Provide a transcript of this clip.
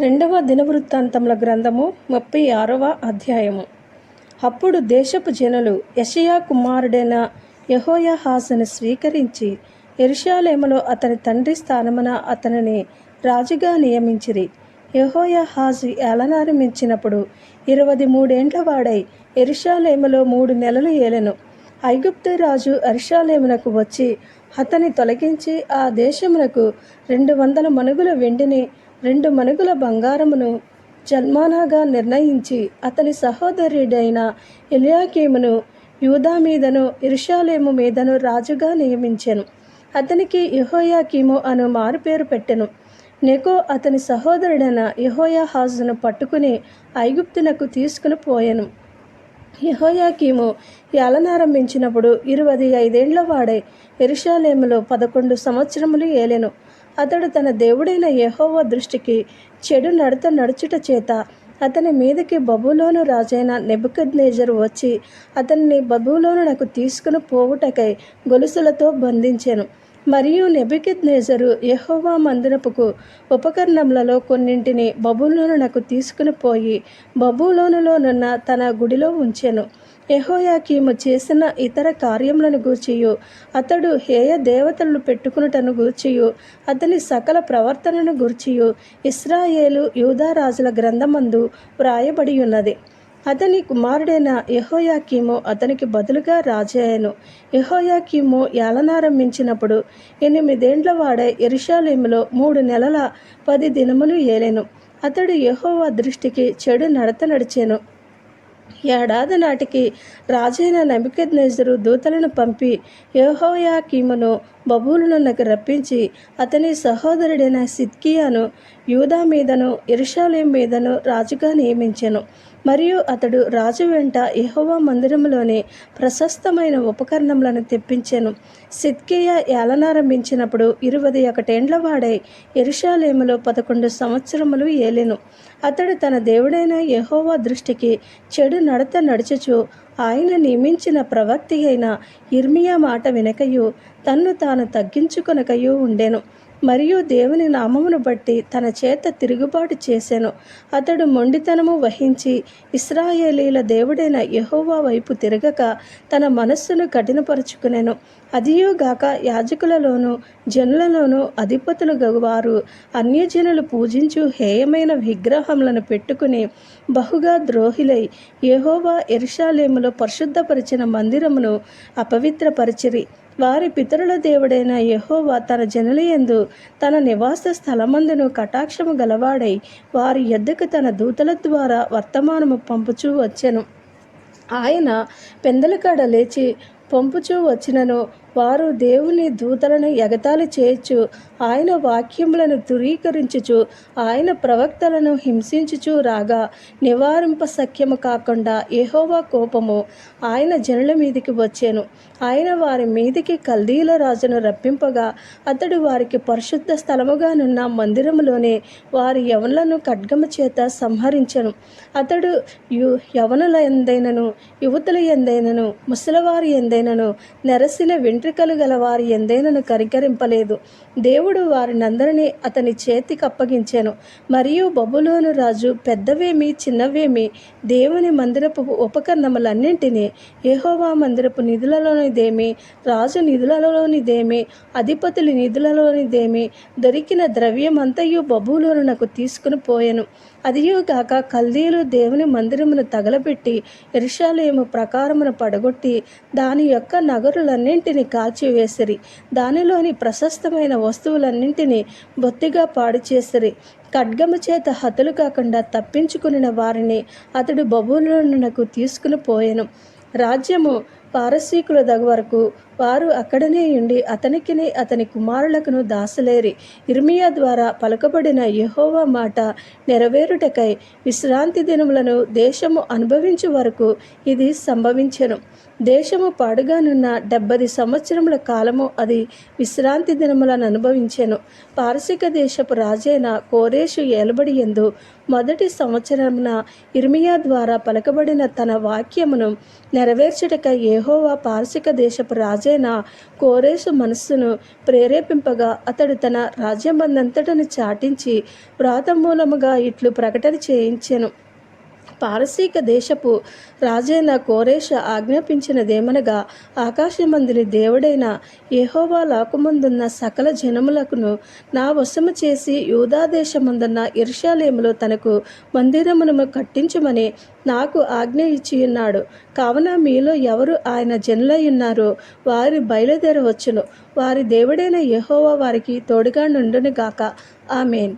రెండవ దినవృత్తాంతముల గ్రంథము ముప్పై ఆరవ అధ్యాయము. అప్పుడు దేశపు జనులు యషయా కుమారుడైన యహోయహాసును స్వీకరించి ఎరుషాలేమలో అతని తండ్రి స్థానమున అతనిని రాజుగా నియమించిరి. యెహోయాహాజు ఏలనారంభించినప్పుడు ఇరవై మూడేండ్ల వాడై ఎరుషాలేమలో మూడు నెలలు ఏలెను. ఐగుప్తు రాజు అరిషాలేమునకు వచ్చి అతని తొలగించి ఆ దేశమునకు రెండు వందల మనుగుల వెండిని రెండు మణుగుల బంగారమును జన్మానాగా నిర్ణయించి అతని సహోదరుడైన ఎలియాకీమును యూదా మీదను ఇరుషాలేము మీదను రాజుగా నియమించెను. అతనికి యెహోయాకీము అను మారుపేరు పెట్టెను. నెకో అతని సహోదరుడైన యెహోయాహాజును పట్టుకుని ఐగుప్తునకు తీసుకుని పోయెను. యెహోయాకీము ఏలనారంభించినప్పుడు ఇరవై ఐదేండ్ల వాడే ఎరుషాలేములో పదకొండు సంవత్సరములు ఏలెను. అతడు తన దేవుడైన యహోవ దృష్టికి చెడు నడత నడుచుట చేత అతని మీదకి బబులోను రాజైన నెబుకద్నేజరు వచ్చి అతన్ని బబులోనునకు తీసుకుని పోవుటకై గొలుసులతో బంధించాను. మరియు నెబుకద్నేజరు యహోవా మందిరపుకు ఉపకరణములలో కొన్నింటిని బబులోనునకు తీసుకుని పోయి బబులోనులోనున్న తన గుడిలో ఉంచెను. యహోయాకీము చేసిన ఇతర కార్యములను గూర్చియు అతడు హేయ దేవతలను పెట్టుకునుటను గూర్చియు అతని సకల ప్రవర్తనను గూర్చియు ఇస్రాయేలు యూదారాజుల గ్రంథమందు వ్రాయబడి ఉన్నది అతని కుమారుడైన యెహోయాకీము అతనికి బదులుగా రాజాయను యెహోయాకీము ఏలనారంభించినప్పుడు ఎనిమిదేండ్ల వాడే ఎరుషాలేములో మూడు నెలల పది దినములు ఏలెను. అతడు యహోవా దృష్టికి చెడు నడత నడిచాను. ఏడాది నాటికి రాజైన నబికద్నెజరు దూతలను పంపి యహోయాకీమును బబూలునకు రప్పించి అతని సహోదరుడైన సిద్కియాను యూదా మీదను ఇరుషాలేం మీదను రాజుగా నియమించెను. మరియు అతడు రాజు వెంట యహోవా మందిరంలోని ప్రశస్తమైన ఉపకరణములను తెప్పించాను. సిద్కియా ఏలనారంభించినప్పుడు ఇరవై ఒకటేండ్ల వాడై ఎరుషాలేములో పదకొండు సంవత్సరములు ఏలెను. అతడు తన దేవుడైన యహోవా దృష్టికి చెడు నడత నడుచుచు ఆయన నియమించిన ప్రవక్తి అయిన ఇర్మియా మాట వినకయు తన్ను తాను తగ్గించుకొనకయు ఉండెను. మరియు దేవుని నామమును బట్టి తన చేత తిరుగుబాటు చేసెను అతడు మొండితనము వహించి ఇస్రాయేలీల దేవుడైన యహోవా వైపు తిరగక తన మనస్సును కఠినపరుచుకునెను. అదియోగాక యాజకులలోనూ జనులలోనూ అధిపతులు గవారు. అన్యజనులు పూజించు హేయమైన విగ్రహములను పెట్టుకుని బహుగా ద్రోహిలై యహోవా ఎరుషాలేములో పరిశుద్ధపరిచిన మందిరమును అపవిత్రపరిచిరి. వారి పితరుల దేవుడైన యహోవా తన జనులయందు తన నివాస స్థలమందును కటాక్షము గలవాడై వారి ఎద్దకు తన దూతల ద్వారా వర్తమానము పంపుచూ వచ్చెను. ఆయన పెందలకాడ లేచి పంపుచూ వచ్చినను. వారు దేవుని దూతలను ఎగతాళి చేయొచ్చు ఆయన వాక్యములను ధృవీకరించుచు ఆయన ప్రవక్తలను హింసించుచు రాగా నివారింప సఖ్యము కాకుండా ఏహోవా కోపము ఆయన జనుల మీదికి వచ్చాను. ఆయన వారి మీదికి కల్దీల రాజును రప్పింపగా అతడు వారికి పరిశుద్ధ స్థలముగానున్న మందిరములోనే వారి యవనులను ఖడ్గము చేత సంహరించెను. అతడు యు యవనుల ఎందైనను యువతుల ఎందైనను ముసలివారి ఎందైనను నెరసిన వెంట్రుకలు గల వారి ఎందైనను కరికరింపలేదు దేవుడు వారినందరినీ అతని చేతికి అప్పగించాను. మరియు బబులోను రాజు పెద్దవేమి చిన్నవేమి దేవుని మందిరపు ఉపకరణములన్నింటినీ యెహోవా మందిరపు నిధులలోనిదేమి రాజు నిధులలోనిదేమి అధిపతుల నిధులలోనిదేమి దొరికిన ద్రవ్యమంతయు బబులోనునకు తీసుకుని పోయాను. అదియుగాక కల్దీలు దేవుని మందిరమును తగలబెట్టి ఎరుషాలేము ప్రకారమును పడగొట్టి దాని యొక్క నగరులన్నింటినీ కాల్చివేసిరి. దానిలోని ప్రశస్తమైన వస్తువులన్నింటినీ బొత్తిగా పాడు చేసిరి. ఖడ్గము చేత హతులు కాకుండా తప్పించుకుని వారిని అతడు బబులోనునకు తీసుకుని పోయెను. రాజ్యము పారసీకుల దగ్గ వరకు వారు అక్కడనే ఉండి అతనికిని అతని కుమారులకును దాసలేరి. ఇర్మియా ద్వారా పలకబడిన యహోవా మాట నెరవేరుటకై విశ్రాంతి దినములను దేశము అనుభవించు వరకు ఇది సంభవించెను. దేశము పాడుగానున్న డెబ్బది సంవత్సరముల కాలము అది విశ్రాంతి దినములను అనుభవించెను. పారసిక దేశపు రాజైన కోరేషు ఏలబడి ఎందు మొదటి సంవత్సరమున ఇర్మియా ద్వారా పలకబడిన తన వాక్యమును నెరవేర్చుటకై యహోవా పార్శిక దేశపు రాజైన కోరేసు మనస్సును ప్రేరేపింపగా అతడు తన రాజ్యమందంతటను చాటించి వ్రాత మూలముగా ఇట్లు ప్రకటన చేయించెను. పారసీక దేశపు రాజైన కోరేష ఆజ్ఞాపించినదేమనగా ఆకాశమందుని దేవుడైన యెహోవా లాకుమందున్న సకల జనములకును నా వశము చేసి యూదాదేశమందున్న ఇర్షాలయములో ఇర్షాలేములో తనకు మందిరమును కట్టించమని నాకు ఆజ్ఞ ఇచ్చి ఉన్నాడు కావున మీలో ఎవరు ఆయన జనులై ఉన్నారో వారి బయలుదేరవచ్చును. వారి దేవుడైన యహోవా వారికి తోడుగా నుండును గాక. ఆమెన్.